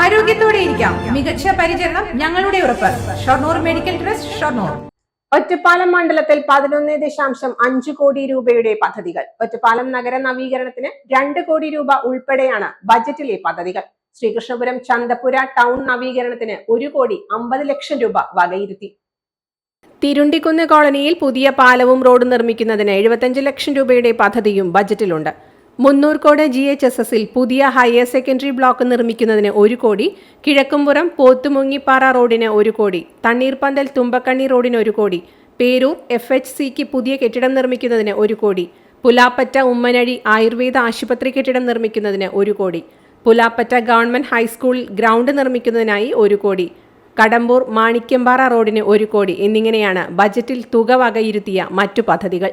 ആരോഗ്യത്തോടെ ഇരിക്കാം. മികച്ച പരിചരണം ഞങ്ങളുടെ ഉറപ്പ്. Shoranur medical trust Shoranur. Ottapalam മണ്ഡലത്തിൽ പതിനൊന്ന് ദശാംശം അഞ്ച് കോടി രൂപയുടെ പദ്ധതികൾ. ഒറ്റപ്പാലം നഗര നവീകരണത്തിന് രണ്ട് കോടി രൂപ ഉൾപ്പെടെയാണ് ബജറ്റിലെ പദ്ധതികൾ. ശ്രീകൃഷ്ണപുരം ചന്തപുര ടൗൺ നവീകരണത്തിന് ഒരു കോടി അമ്പത് ലക്ഷം രൂപ വകയിരുത്തി. തിരുണ്ടിക്കുന്ന് കോളനിയിൽ പുതിയ പാലവും റോഡ് നിർമ്മിക്കുന്നതിന് എഴുപത്തഞ്ച് ലക്ഷം രൂപയുടെ പദ്ധതിയും ബജറ്റിലുണ്ട്. മുന്നൂർക്കോട് ജി എച്ച് എസ് എസിൽ പുതിയ ഹയർ സെക്കൻഡറി ബ്ലോക്ക് നിർമ്മിക്കുന്നതിന് ഒരു കോടി കിഴക്കുംപുറം പോത്തുമുങ്ങിപ്പാറ റോഡിന് ഒരു കോടി തണ്ണീർപ്പന്തൽ തുമ്പക്കണ്ണി റോഡിന് ഒരു കോടി പേരൂർ എഫ് എച്ച് സിക്ക് പുതിയ കെട്ടിടം നിർമ്മിക്കുന്നതിന് ഒരു കോടി പുലാപ്പറ്റ ഉമ്മനഴി ആയുർവേദ ആശുപത്രി കെട്ടിടം നിർമ്മിക്കുന്നതിന് ഒരു കോടി Pulapatta government high school ground നിർമ്മിക്കുന്നതിനായി ഒരു കോടി കടമ്പൂർ മാണിക്യമ്പാറ റോഡിന് ഒരു കോടി എന്നിങ്ങനെയാണ് ബജറ്റിൽ തുക വകയിരുത്തിയ മറ്റു പദ്ധതികൾ.